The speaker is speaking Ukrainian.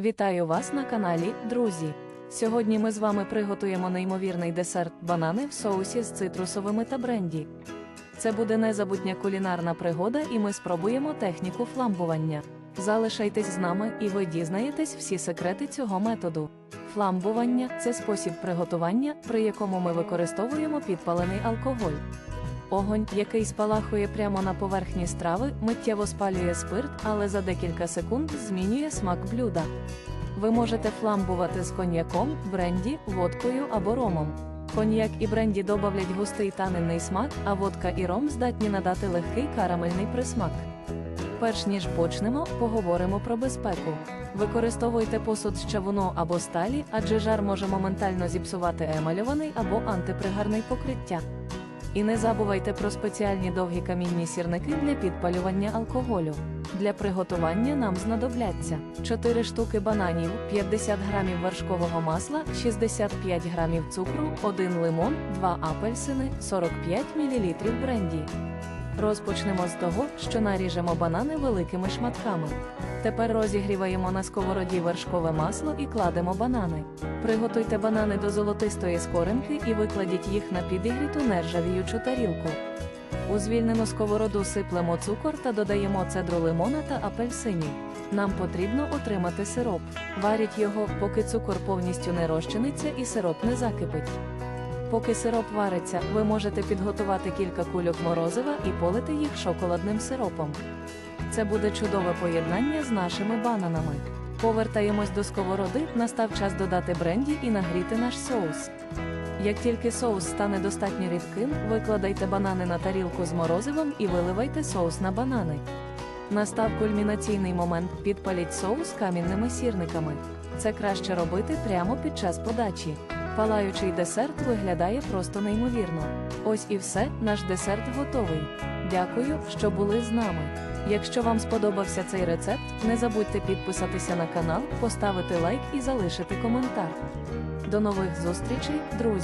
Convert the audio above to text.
Вітаю вас на каналі, друзі. Сьогодні ми з вами приготуємо неймовірний десерт банани в соусі з цитрусовими та бренді. Це буде незабутня кулінарна пригода, і ми спробуємо техніку фламбування. Залишайтесь з нами, і ви дізнаєтесь всі секрети цього методу. Фламбування це спосіб приготування, при якому ми використовуємо підпалений алкоголь. Огонь, який спалахує прямо на поверхні страви, миттєво спалює спирт, але за декілька секунд змінює смак блюда. Ви можете фламбувати з коньяком, бренді, водкою або ромом. Коньяк і бренді добавлять густий танинний смак, а водка і ром здатні надати легкий карамельний присмак. Перш ніж почнемо, поговоримо про безпеку. Використовуйте посуд з чавуну або сталі, адже жар може моментально зіпсувати емальований або антипригарний покриття. І не забувайте про спеціальні довгі камінні сірники для підпалювання алкоголю. Для приготування нам знадобляться 4 штуки бананів, 50 грамів вершкового масла, 65 грамів цукру, 1 лимон, 2 апельсини, 45 мл бренді. Розпочнемо з того, що наріжемо банани великими шматками. Тепер розігріваємо на сковороді вершкове масло і кладемо банани. Приготуйте банани до золотистої скоринки і викладіть їх на підігріту нержавіючу тарілку. У звільнену сковороду сиплемо цукор та додаємо цедру лимона та апельсинів. Нам потрібно отримати сироп. Варіть його, поки цукор повністю не розчиниться і сироп не закипить. Поки сироп вариться, ви можете підготувати кілька кульок морозива і полити їх шоколадним сиропом. Це буде чудове поєднання з нашими бананами. Повертаємось до сковороди, настав час додати бренді і нагріти наш соус. Як тільки соус стане достатньо рідким, викладайте банани на тарілку з морозивом і виливайте соус на банани. Настав кульмінаційний момент, підпаліть соус камінними сірниками. Це краще робити прямо під час подачі. Палаючий десерт виглядає просто неймовірно. Ось і все, наш десерт готовий. Дякую, що були з нами. Якщо вам сподобався цей рецепт, не забудьте підписатися на канал, поставити лайк і залишити коментар. До нових зустрічей, друзі!